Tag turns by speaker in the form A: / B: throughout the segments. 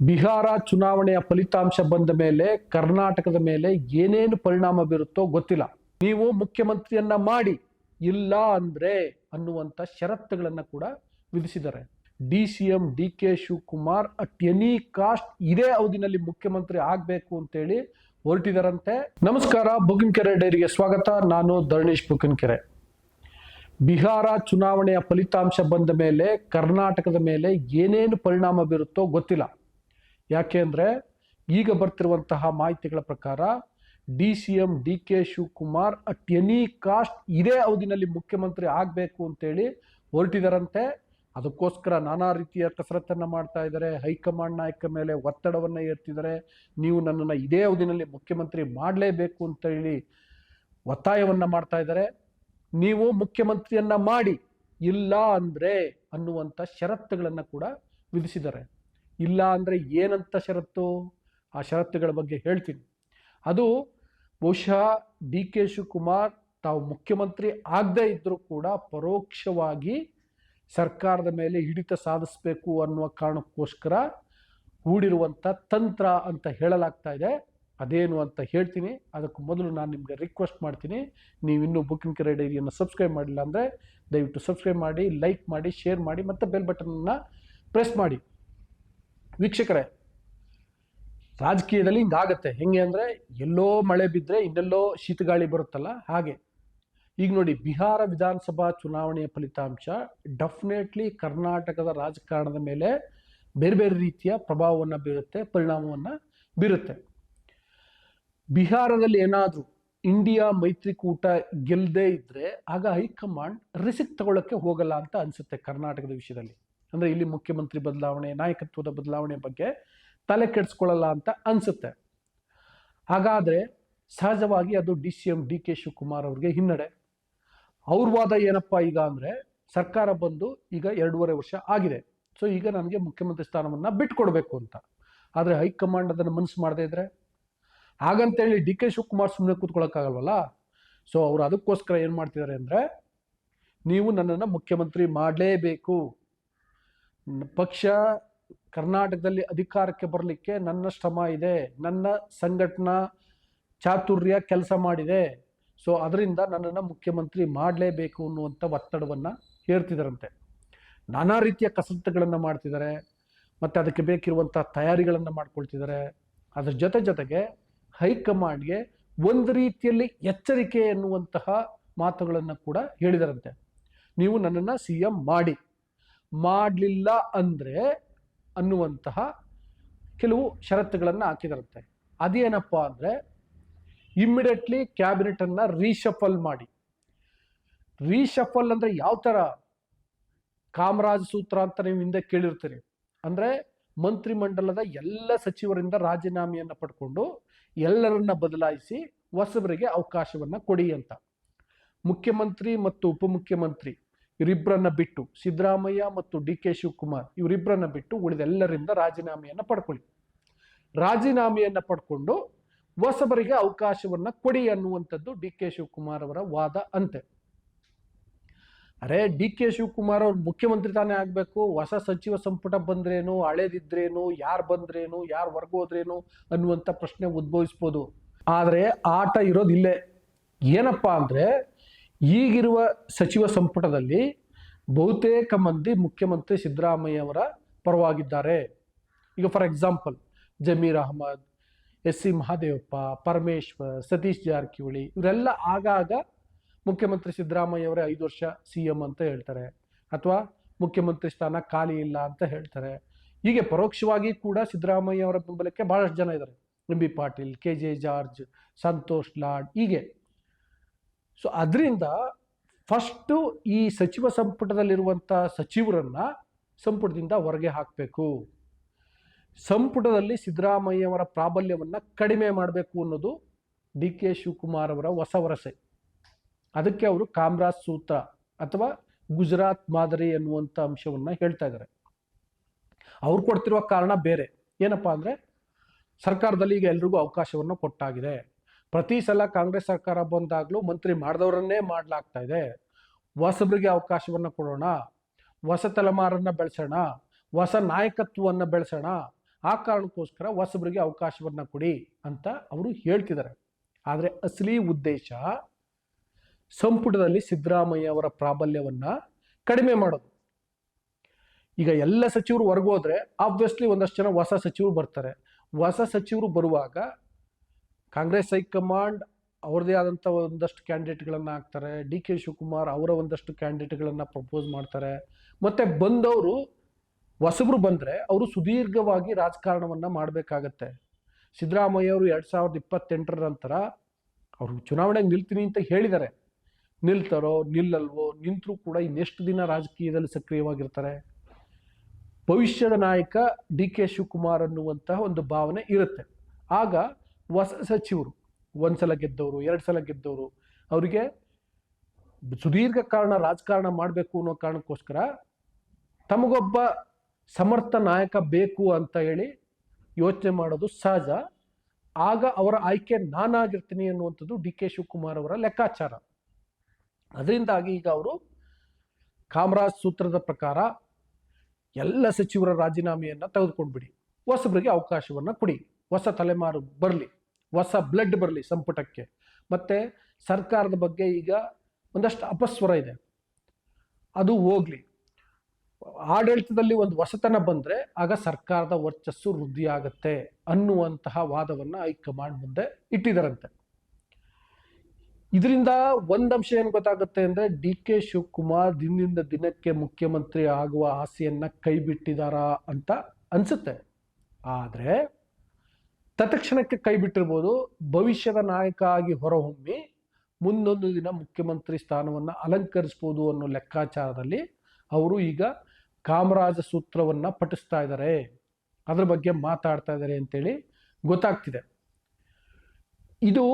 A: ಬಿಹಾರ ಚುನಾವಣೆಯ ಫಲಿತಾಂಶ ಬಂದ ಮೇಲೆ ಕರ್ನಾಟಕದ ಮೇಲೆ ಏನೇನು ಪರಿಣಾಮ ಬೀರುತ್ತೋ ಗೊತ್ತಿಲ್ಲ. ನೀವು ಮುಖ್ಯಮಂತ್ರಿಯನ್ನ ಮಾಡಿ, ಇಲ್ಲ ಅಂದ್ರೆ ಅನ್ನುವಂಥ ಷರತ್ತುಗಳನ್ನು ಕೂಡ ವಿಧಿಸಿದ್ದಾರೆ. D C M, D K Shivakumar at any cost ಇದೇ ಅವಧಿನಲ್ಲಿ ಮುಖ್ಯಮಂತ್ರಿ ಆಗಬೇಕು ಅಂತೇಳಿ ಹೊರಟಿದಾರಂತೆ. ನಮಸ್ಕಾರ ಬುಗಿನಕೆರೆ ಡೈರಿಗೆ ಸ್ವಾಗತ. ನಾನು ಧರಣೇಶ್ ಬುಗಿನಕೆರೆ ಬಿಹಾರ ಚುನಾವಣೆಯ ಫಲಿತಾಂಶ ಬಂದ ಮೇಲೆ ಕರ್ನಾಟಕದ ಮೇಲೆ ಏನೇನು ಪರಿಣಾಮ ಬೀರುತ್ತೋ ಗೊತ್ತಿಲ್ಲ. ಯಾಕೆ ಅಂದರೆ ಈಗ ಬರ್ತಿರುವಂತಹ ಮಾಹಿತಿಗಳ ಪ್ರಕಾರ D C M, D K Shivakumar at any cost ಇದೇ ಅವಧಿನಲ್ಲಿ ಮುಖ್ಯಮಂತ್ರಿ ಆಗಬೇಕು ಅಂತೇಳಿ ಹೊರಟಿದಾರಂತೆ. ಅದಕ್ಕೋಸ್ಕರ ನಾನಾ ರೀತಿಯ ಕಸರತ್ತನ್ನು ಮಾಡ್ತಾ ಇದ್ದಾರೆ. ಹೈಕಮಾಂಡ್ ನಾಯಕ ಮೇಲೆ ಒತ್ತಡವನ್ನು ಏರ್ತಿದ್ದಾರೆ. ನೀವು ನನ್ನನ್ನು ಇದೇ ಅವಧಿನಲ್ಲಿ ಮುಖ್ಯಮಂತ್ರಿ ಮಾಡಲೇಬೇಕು ಅಂತೇಳಿ ಒತ್ತಾಯವನ್ನು ಮಾಡ್ತಾ ಇದ್ದಾರೆ. ನೀವು ಮುಖ್ಯಮಂತ್ರಿಯನ್ನ ಮಾಡಿ ಇಲ್ಲ ಅಂದ್ರೆ ಅನ್ನುವಂಥ ಷರತ್ತುಗಳನ್ನು ಕೂಡ ವಿಧಿಸಿದ್ದಾರೆ. ಇಲ್ಲ ಅಂದರೆ ಏನಂತ ಷರತ್ತು? ಆ ಷರತ್ತುಗಳ ಬಗ್ಗೆ ಹೇಳ್ತೀನಿ. ಅದು ಬಹುಶಃ ಡಿ ಕೆ ಶಿವಕುಮಾರ್ ತಾವು ಮುಖ್ಯಮಂತ್ರಿ ಆಗದೇ ಇದ್ದರೂ ಕೂಡ ಪರೋಕ್ಷವಾಗಿ ಸರ್ಕಾರದ ಮೇಲೆ ಹಿಡಿತ ಸಾಧಿಸಬೇಕು ಅನ್ನುವ ಕಾರಣಕ್ಕೋಸ್ಕರ ಹೂಡಿರುವಂಥ ತಂತ್ರ ಅಂತ ಹೇಳಲಾಗ್ತಾ ಇದೆ. ಅದೇನು ಅಂತ ಹೇಳ್ತೀನಿ. ಅದಕ್ಕೂ ಮೊದಲು ನಾನು ನಿಮಗೆ ರಿಕ್ವೆಸ್ಟ್ ಮಾಡ್ತೀನಿ. ನೀವು ಇನ್ನೂ ಬುಕಿಂಗ್ ಕೆರೆ ಡೈರಿಯನ್ನು ಸಬ್ಸ್ಕ್ರೈಬ್ ಮಾಡಿಲ್ಲ ಅಂದರೆ ದಯವಿಟ್ಟು ಸಬ್ಸ್ಕ್ರೈಬ್ ಮಾಡಿ ಲೈಕ್ ಮಾಡಿ ಶೇರ್ ಮಾಡಿ ಮತ್ತು ಬೆಲ್ ಬಟನನ್ನು ಪ್ರೆಸ್ ಮಾಡಿ. ವೀಕ್ಷಕರೇ, ರಾಜಕೀಯದಲ್ಲಿ ಹಿಂಗಾಗತ್ತೆ ಹೆಂಗೆ ಅಂದರೆ ಎಲ್ಲೋ ಮಳೆ ಬಿದ್ದರೆ ಇನ್ನೆಲ್ಲೋ ಶೀತಗಾಳಿ ಬರುತ್ತಲ್ಲ ಹಾಗೆ. ಈಗ ನೋಡಿ ಬಿಹಾರ ವಿಧಾನಸಭಾ ಚುನಾವಣೆಯ ಫಲಿತಾಂಶ ಡೆಫಿನೆಟ್ಲಿ ಕರ್ನಾಟಕದ ರಾಜಕಾರಣದ ಮೇಲೆ ಬೇರೆ ಬೇರೆ ರೀತಿಯ ಪ್ರಭಾವವನ್ನು ಬೀರುತ್ತೆ, ಪರಿಣಾಮವನ್ನು ಬೀರುತ್ತೆ. ಬಿಹಾರದಲ್ಲಿ ಏನಾದರೂ ಇಂಡಿಯಾ ಮೈತ್ರಿಕೂಟ ಗೆಲ್ಲದೇ ಇದ್ದರೆ ಆಗ ಹೈಕಮಾಂಡ್ ರಿಸ್ಕ್ ತಗೊಳ್ಳೋಕ್ಕೆ ಹೋಗಲ್ಲ ಅಂತ ಅನಿಸುತ್ತೆ ಕರ್ನಾಟಕದ ವಿಷಯದಲ್ಲಿ. ಅಂದರೆ ಇಲ್ಲಿ ಮುಖ್ಯಮಂತ್ರಿ ಬದಲಾವಣೆ, ನಾಯಕತ್ವದ ಬದಲಾವಣೆ ಬಗ್ಗೆ ತಲೆ ಕೆಡಿಸ್ಕೊಳ್ಳಲ್ಲ ಅಂತ ಅನಿಸುತ್ತೆ. ಹಾಗಾದರೆ ಸಹಜವಾಗಿ ಅದು D C M, D K Shivakumar ಅವ್ರಿಗೆ ಹಿನ್ನಡೆ. ಅವ್ರ ವಾದ ಏನಪ್ಪ ಈಗ ಅಂದರೆ ಸರ್ಕಾರ ಬಂದು ಈಗ ಎರಡೂವರೆ ವರ್ಷ ಆಗಿದೆ. ಸೊ ಈಗ ನನಗೆ ಮುಖ್ಯಮಂತ್ರಿ ಸ್ಥಾನವನ್ನು ಬಿಟ್ಕೊಡ್ಬೇಕು ಅಂತ. ಆದರೆ ಹೈಕಮಾಂಡ್ ಅದನ್ನು ಮನಸ್ಸು ಮಾಡದೇ ಇದ್ರೆ? ಹಾಗಂತೇಳಿ ಡಿ ಕೆ ಶಿವಕುಮಾರ್ ಸುಮ್ಮನೆ ಕೂತ್ಕೊಳ್ಳೋಕ್ಕಾಗಲ್ವಲ್ಲ ಸೊ ಅವರು ಅದಕ್ಕೋಸ್ಕರ ಏನು ಮಾಡ್ತಿದ್ದಾರೆ ಅಂದರೆ, ನೀವು ನನ್ನನ್ನು ಮುಖ್ಯಮಂತ್ರಿ ಮಾಡಲೇಬೇಕು. ಪಕ್ಷ ಕರ್ನಾಟಕದಲ್ಲಿ ಅಧಿಕಾರಕ್ಕೆ ಬರಲಿಕ್ಕೆ ನನ್ನ ಶ್ರಮ ಇದೆ. ನನ್ನ ಸಂಘಟನಾ ಚಾತುರ್ಯ ಕೆಲಸ ಮಾಡಿದೆ. ಸೊ, ಅದರಿಂದ ನನ್ನನ್ನು ಮುಖ್ಯಮಂತ್ರಿ ಮಾಡಲೇಬೇಕು ಅನ್ನುವಂಥ ಒತ್ತಡವನ್ನು ಹೇರ್ತಿದ್ದಾರಂತೆ ನಾನಾ ರೀತಿಯ ಕಸರತ್ತುಗಳನ್ನು ಮಾಡ್ತಿದ್ದಾರೆ ಮತ್ತು ಅದಕ್ಕೆ ಬೇಕಿರುವಂಥ ತಯಾರಿಗಳನ್ನು ಮಾಡ್ಕೊಳ್ತಿದ್ದಾರೆ ಅದರ ಜೊತೆ ಜೊತೆಗೆ ಹೈಕಮಾಂಡ್ಗೆ ಒಂದು ರೀತಿಯಲ್ಲಿ ಎಚ್ಚರಿಕೆ ಎನ್ನುವಂತಹ ಮಾತುಗಳನ್ನು ಕೂಡ ಹೇಳಿದರಂತೆ. ನೀವು ನನ್ನನ್ನು ಸಿ ಎಂ ಮಾಡಿ. ಮಾಡಲಿಲ್ಲ ಅಂದರೆ ಅನ್ನುವಂತಹ ಕೆಲವು ಷರತ್ತುಗಳನ್ನು ಹಾಕಿದಿರುತ್ತೆ ಅದೇನಪ್ಪ ಅಂದರೆ ಇಮ್ಮಿಡಿಯೇಟ್ಲಿ ಕ್ಯಾಬಿನೆಟನ್ನು ರೀಶಫಲ್ ಮಾಡಿ. ರೀಶಫಲ್ ಅಂದರೆ ಯಾವ ಥರ ಕಾಮರಾಜ್ ಸೂತ್ರ ಅಂತ ನೀವು ಹಿಂದೆ ಕೇಳಿರ್ತೀರಿ. ಅಂದರೆ ಮಂತ್ರಿಮಂಡಲದ ಎಲ್ಲ ಸಚಿವರಿಂದ ರಾಜೀನಾಮೆಯನ್ನು ಪಡ್ಕೊಂಡು ಎಲ್ಲರನ್ನ ಬದಲಾಯಿಸಿ ಹೊಸಬರಿಗೆ ಅವಕಾಶವನ್ನು ಕೊಡಿ ಅಂತ. ಮುಖ್ಯಮಂತ್ರಿ ಮತ್ತು ಉಪಮುಖ್ಯಮಂತ್ರಿ ಇವರಿಬ್ಬರನ್ನ ಬಿಟ್ಟು ಸಿದ್ದರಾಮಯ್ಯ ಮತ್ತು ಡಿ ಕೆ ಶಿವಕುಮಾರ್ ಇವರಿಬ್ಬರನ್ನ ಬಿಟ್ಟು ಉಳಿದೆಲ್ಲರಿಂದ ರಾಜೀನಾಮೆಯನ್ನು ಪಡ್ಕೊಳ್ಳಿ. ರಾಜೀನಾಮೆಯನ್ನು ಪಡ್ಕೊಂಡು ಹೊಸಬರಿಗೆ ಅವಕಾಶವನ್ನು ಕೊಡಿ ಅನ್ನುವಂಥದ್ದು ಡಿ ಕೆ ಶಿವಕುಮಾರ್ ಅವರ ವಾದ ಅಂತೆ. ಅರೆ, ಡಿ ಕೆ ಶಿವಕುಮಾರ್ ಅವ್ರು ಮುಖ್ಯಮಂತ್ರಿ ತಾನೇ ಆಗಬೇಕು, ಹೊಸ ಸಚಿವ ಸಂಪುಟ ಬಂದ್ರೇನು, ಹಳೇದಿದ್ರೇನು, ಯಾರು ಬಂದ್ರೇನು, ಯಾರು ಹೊರ್ಗೋದ್ರೇನು ಅನ್ನುವಂಥ ಪ್ರಶ್ನೆ ಉದ್ಭವಿಸ್ಬೋದು. ಆದರೆ ಆಟ ಇರೋದಿಲ್ಲೇ. ಏನಪ್ಪಾ ಅಂದ್ರೆ ಅಂದರೆ ಈಗಿರುವ ಸಚಿವ ಸಂಪುಟದಲ್ಲಿ ಬಹುತೇಕ ಮಂದಿ ಮುಖ್ಯಮಂತ್ರಿ ಸಿದ್ದರಾಮಯ್ಯ ಅವರ ಪರವಾಗಿದ್ದಾರೆ. ಈಗ for example Zameer Ahmed, S C Mahadevappa, Parameshwar, Satish Jarkiholi, ಇವರೆಲ್ಲ ಆಗಾಗ ಮುಖ್ಯಮಂತ್ರಿ ಸಿದ್ದರಾಮಯ್ಯ ಅವರೇ ಐದು ವರ್ಷ ಸಿ ಎಂ ಅಂತ ಹೇಳ್ತಾರೆ. ಅಥವಾ ಮುಖ್ಯಮಂತ್ರಿ ಸ್ಥಾನ ಖಾಲಿ ಇಲ್ಲ ಅಂತ ಹೇಳ್ತಾರೆ. ಹೀಗೆ ಪರೋಕ್ಷವಾಗಿ ಕೂಡ ಸಿದ್ದರಾಮಯ್ಯ ಅವರ ಬೆಂಬಲಕ್ಕೆ ಬಹಳಷ್ಟು ಜನ ಇದ್ದಾರೆ. M Patil, K J George, Santosh Lad ಹೀಗೆ ಸೊ ಅದರಿಂದ ಫಸ್ಟು ಈ ಸಚಿವ ಸಂಪುಟದಲ್ಲಿರುವಂಥ ಸಚಿವರನ್ನ ಸಂಪುಟದಿಂದ ಹೊರಗೆ ಹಾಕಬೇಕು. ಸಂಪುಟದಲ್ಲಿ ಸಿದ್ದರಾಮಯ್ಯವರ ಪ್ರಾಬಲ್ಯವನ್ನು ಕಡಿಮೆ ಮಾಡಬೇಕು ಅನ್ನೋದು ಡಿ ಕೆ ಶಿವಕುಮಾರ್ ಅವರ ಹೊಸ ವರಸೆ. ಅದಕ್ಕೆ ಅವರು ಕಾಮರಾಜ್ ಸೂತ್ರ ಅಥವಾ ಗುಜರಾತ್ ಮಾದರಿ ಎನ್ನುವಂಥ ಅಂಶವನ್ನು ಹೇಳ್ತಾ ಇದ್ದಾರೆ. ಅವ್ರು ಕೊಡ್ತಿರುವ ಕಾರಣ ಬೇರೆ. ಏನಪ್ಪಾ ಅಂದರೆ ಸರ್ಕಾರದಲ್ಲಿ ಈಗ ಎಲ್ರಿಗೂ ಅವಕಾಶವನ್ನು ಕೊಟ್ಟಾಗಿದೆ. ಪ್ರತಿ ಸಲ ಕಾಂಗ್ರೆಸ್ ಸರ್ಕಾರ ಬಂದಾಗಲೂ ಮಂತ್ರಿ ಮಾಡಿದವರನ್ನೇ ಮಾಡಲಾಗ್ತಾ ಇದೆ. ಹೊಸಬರಿಗೆ ಅವಕಾಶವನ್ನು ಕೊಡೋಣ, ಹೊಸ ತಲೆಮಾರನ್ನು ಬೆಳೆಸೋಣ, ಹೊಸ ನಾಯಕತ್ವವನ್ನು ಬೆಳೆಸೋಣ, ಆ ಕಾರಣಕ್ಕೋಸ್ಕರ ಹೊಸಬರಿಗೆ ಅವಕಾಶವನ್ನು ಕೊಡಿ ಅಂತ ಅವರು ಹೇಳ್ತಿದ್ದಾರೆ. ಆದರೆ ಅಸಲಿ ಉದ್ದೇಶ ಸಂಪುಟದಲ್ಲಿ ಸಿದ್ದರಾಮಯ್ಯ ಅವರ ಪ್ರಾಬಲ್ಯವನ್ನು ಕಡಿಮೆ ಮಾಡೋದು. ಈಗ ಎಲ್ಲ ಸಚಿವರು ಹೊರಗೋದ್ರೆ ಆಬ್ವಿಯಸ್ಲಿ ಒಂದಷ್ಟು ಜನ ಹೊಸ ಸಚಿವರು ಬರ್ತಾರೆ. ಹೊಸ ಸಚಿವರು ಬರುವಾಗ ಕಾಂಗ್ರೆಸ್ ಹೈಕಮಾಂಡ್ ಅವ್ರದ್ದೇ ಆದಂಥ ಒಂದಷ್ಟು ಕ್ಯಾಂಡಿಡೇಟ್ಗಳನ್ನು ಹಾಕ್ತಾರೆ. ಡಿ ಕೆ ಶಿವಕುಮಾರ್ ಅವರ ಒಂದಷ್ಟು ಕ್ಯಾಂಡಿಡೇಟ್ಗಳನ್ನು ಪ್ರಪೋಸ್ ಮಾಡ್ತಾರೆ. ಮತ್ತು ಬಂದವರು ಹೊಸಬ್ರು ಬಂದರೆ ಅವರು ಸುದೀರ್ಘವಾಗಿ ರಾಜಕಾರಣವನ್ನು ಮಾಡಬೇಕಾಗತ್ತೆ. ಸಿದ್ದರಾಮಯ್ಯ ಅವರು ಎರಡು ಸಾವಿರದ ಇಪ್ಪತ್ತೆಂಟರ ನಂತರ ಅವರು ಚುನಾವಣೆಗೆ ನಿಲ್ತೀನಿ ಅಂತ ಹೇಳಿದ್ದಾರೆ. ನಿಲ್ತಾರೋ, ನಿಲ್ಲಲ್ವೋ, ನಿಂತರೂ ಕೂಡ ಇನ್ನೆಷ್ಟು ದಿನ ರಾಜಕೀಯದಲ್ಲಿ ಸಕ್ರಿಯವಾಗಿರ್ತಾರೆ. ಭವಿಷ್ಯದ ನಾಯಕ ಡಿ ಕೆ ಶಿವಕುಮಾರ್ ಅನ್ನುವಂತಹ ಒಂದು ಭಾವನೆ ಇರುತ್ತೆ. ಆಗ ಹೊಸ ಸಚಿವರು ಒಂದ್ಸಲ ಗೆದ್ದವರು, ಎರಡು ಸಲ ಗೆದ್ದವರು, ಅವರಿಗೆ ಸುದೀರ್ಘ ಕಾರಣ ರಾಜಕಾರಣ ಮಾಡಬೇಕು ಅನ್ನೋ ಕಾರಣಕ್ಕೋಸ್ಕರ ತಮಗೊಬ್ಬ ಸಮರ್ಥ ನಾಯಕ ಬೇಕು ಅಂತ ಹೇಳಿ ಯೋಚನೆ ಮಾಡೋದು ಸಹಜ. ಆಗ ಅವರ ಆಯ್ಕೆ ನಾನಾಗಿರ್ತೀನಿ ಅನ್ನುವಂಥದ್ದು ಡಿ ಕೆ ಶಿವಕುಮಾರ್ ಅವರ ಲೆಕ್ಕಾಚಾರ. ಅದರಿಂದಾಗಿ ಈಗ ಅವರು ಕಾಮರಾಜ್ ಸೂತ್ರದ ಪ್ರಕಾರ ಎಲ್ಲ ಸಚಿವರ ರಾಜೀನಾಮೆಯನ್ನು ತೆಗೆದುಕೊಂಡ್ಬಿಡಿ. ಹೊಸಬರಿಗೆ ಅವಕಾಶವನ್ನು ಕೊಡಿ. ಹೊಸ ತಲೆಮಾರು ಬರಲಿ, ಹೊಸ ಬ್ಲಡ್ ಬರಲಿ ಸಂಪುಟಕ್ಕೆ. ಮತ್ತೆ ಸರ್ಕಾರದ ಬಗ್ಗೆ ಈಗ ಒಂದಷ್ಟು ಅಪಸ್ವರ ಇದೆ. ಅದು ಹೋಗ್ಲಿ. ಆಡಳಿತದಲ್ಲಿ ಒಂದು ಹೊಸತನ ಬಂದ್ರೆ ಆಗ ಸರ್ಕಾರದ ವರ್ಚಸ್ಸು ವೃದ್ಧಿಯಾಗತ್ತೆ ಅನ್ನುವಂತಹ ವಾದವನ್ನು ಹೈಕಮಾಂಡ್ ಮುಂದೆ ಇಟ್ಟಿದ್ದಾರಂತೆ ಇದರಿಂದ ಒಂದು ಅಂಶ ಏನು ಗೊತ್ತಾಗುತ್ತೆ ಅಂದ್ರೆ ಡಿ ಕೆ ಶಿವಕುಮಾರ್ ದಿನದಿಂದ ದಿನಕ್ಕೆ ಮುಖ್ಯಮಂತ್ರಿ ಆಗುವ ಆಸೆಯನ್ನ ಕೈಬಿಟ್ಟಿದಾರಾ ಅಂತ ಅನ್ಸುತ್ತೆ. ಆದ್ರೆ ತತ್ಕ್ಷಣಕ್ಕೆ ಕೈ ಬಿಟ್ಟಿರ್ಬೋದು. ಭವಿಷ್ಯದ ನಾಯಕ ಆಗಿ ಹೊರಹೊಮ್ಮಿ ಮುಂದೊಂದು ದಿನ ಮುಖ್ಯಮಂತ್ರಿ ಸ್ಥಾನವನ್ನು ಅಲಂಕರಿಸ್ಬೋದು ಅನ್ನೋ ಲೆಕ್ಕಾಚಾರದಲ್ಲಿ ಅವರು ಈಗ ಕಾಮರಾಜ ಸೂತ್ರವನ್ನು ಪಠಿಸ್ತಾ ಇದ್ದಾರೆ. ಅದರ ಬಗ್ಗೆ ಮಾತಾಡ್ತಾ ಇದ್ದಾರೆ ಅಂತೇಳಿ ಗೊತ್ತಾಗ್ತಿದೆ. ಇದು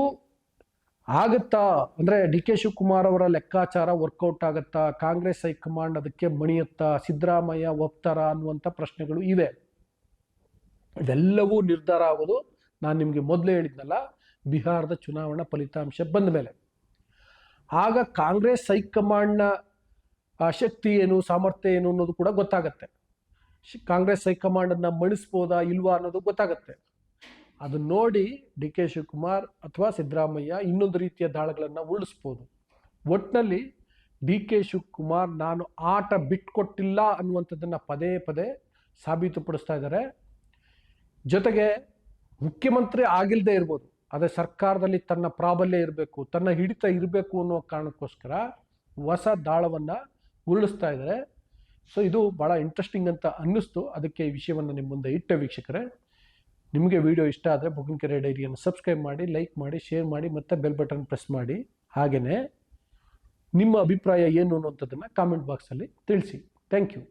A: ಆಗತ್ತಾ ಅಂದರೆ ಡಿ ಕೆ ಶಿವಕುಮಾರ್ ಅವರ ಲೆಕ್ಕಾಚಾರ ವರ್ಕೌಟ್ ಆಗತ್ತಾ? ಕಾಂಗ್ರೆಸ್ ಹೈಕಮಾಂಡ್ ಅದಕ್ಕೆ ಮಣಿಯತ್ತಾ? ಸಿದ್ದರಾಮಯ್ಯ ಒಪ್ತಾರ ಅನ್ನುವಂಥ ಪ್ರಶ್ನೆಗಳು ಇವೆ. ಇದೆಲ್ಲವೂ ನಿರ್ಧಾರ ಆಗೋದು ನಾನು ನಿಮಗೆ ಮೊದಲೇ ಹೇಳಿದ್ನಲ್ಲ, ಬಿಹಾರದ ಚುನಾವಣಾ ಫಲಿತಾಂಶ ಬಂದ ಮೇಲೆ. ಆಗ ಕಾಂಗ್ರೆಸ್ ಹೈಕಮಾಂಡ್ನ ಶಕ್ತಿ ಏನು, ಸಾಮರ್ಥ್ಯ ಏನು ಅನ್ನೋದು ಕೂಡ ಗೊತ್ತಾಗತ್ತೆ. ಕಾಂಗ್ರೆಸ್ ಹೈಕಮಾಂಡನ್ನು ಮಣಿಸ್ಬೋದಾ ಇಲ್ವಾ ಅನ್ನೋದು ಗೊತ್ತಾಗತ್ತೆ. ಅದನ್ನ ನೋಡಿ ಡಿ ಕೆ ಶಿವಕುಮಾರ್ ಅಥವಾ ಸಿದ್ದರಾಮಯ್ಯ ಇನ್ನೊಂದು ರೀತಿಯ ದಾಳಗಳನ್ನು ಉರುಳಿಸ್ಬೋದು. ಒಟ್ಟಿನಲ್ಲಿ ಡಿ ಕೆ ಶಿವಕುಮಾರ್ ನಾನು ಆಟ ಬಿಟ್ಕೊಟ್ಟಿಲ್ಲ ಅನ್ನುವಂಥದ್ದನ್ನು ಪದೇ ಪದೇ ಸಾಬೀತುಪಡಿಸ್ತಾ ಇದ್ದಾರೆ. ಜೊತೆಗೆ ಮುಖ್ಯಮಂತ್ರಿ ಆಗಿಲ್ಲದೆ ಇರ್ಬೋದು ಅದೇ ಸರ್ಕಾರದಲ್ಲಿ ತನ್ನ ಪ್ರಾಬಲ್ಯ ಇರಬೇಕು, ತನ್ನ ಹಿಡಿತ ಇರಬೇಕು ಅನ್ನೋ ಕಾರಣಕ್ಕೋಸ್ಕರ ಹೊಸ ದಾಳವನ್ನು ಉರುಳಿಸ್ತಾ ಇದ್ದಾರೆ. ಸೊ ಇದು ಭಾಳ ಇಂಟ್ರೆಸ್ಟಿಂಗ್ ಅಂತ ಅನ್ನಿಸ್ತು. ಅದಕ್ಕೆ ಈ ವಿಷಯವನ್ನು ನಿಮ್ಮ ಮುಂದೆ ಇಟ್ಟ ವೀಕ್ಷಕರೇ. ನಿಮಗೆ ವಿಡಿಯೋ ಇಷ್ಟ ಆದರೆ ಬುಕಿಂಕೆರೆ ಡೈರಿಯನ್ನು ಸಬ್ಸ್ಕ್ರೈಬ್ ಮಾಡಿ ಲೈಕ್ ಮಾಡಿ ಶೇರ್ ಮಾಡಿ, ಮತ್ತು ಬೆಲ್ ಬಟನ್ ಪ್ರೆಸ್ ಮಾಡಿ. ಹಾಗೆಯೇ ನಿಮ್ಮ ಅಭಿಪ್ರಾಯ ಏನು ಅನ್ನುವಂಥದ್ದನ್ನು ಕಾಮೆಂಟ್ ಬಾಕ್ಸಲ್ಲಿ ತಿಳಿಸಿ. Thank you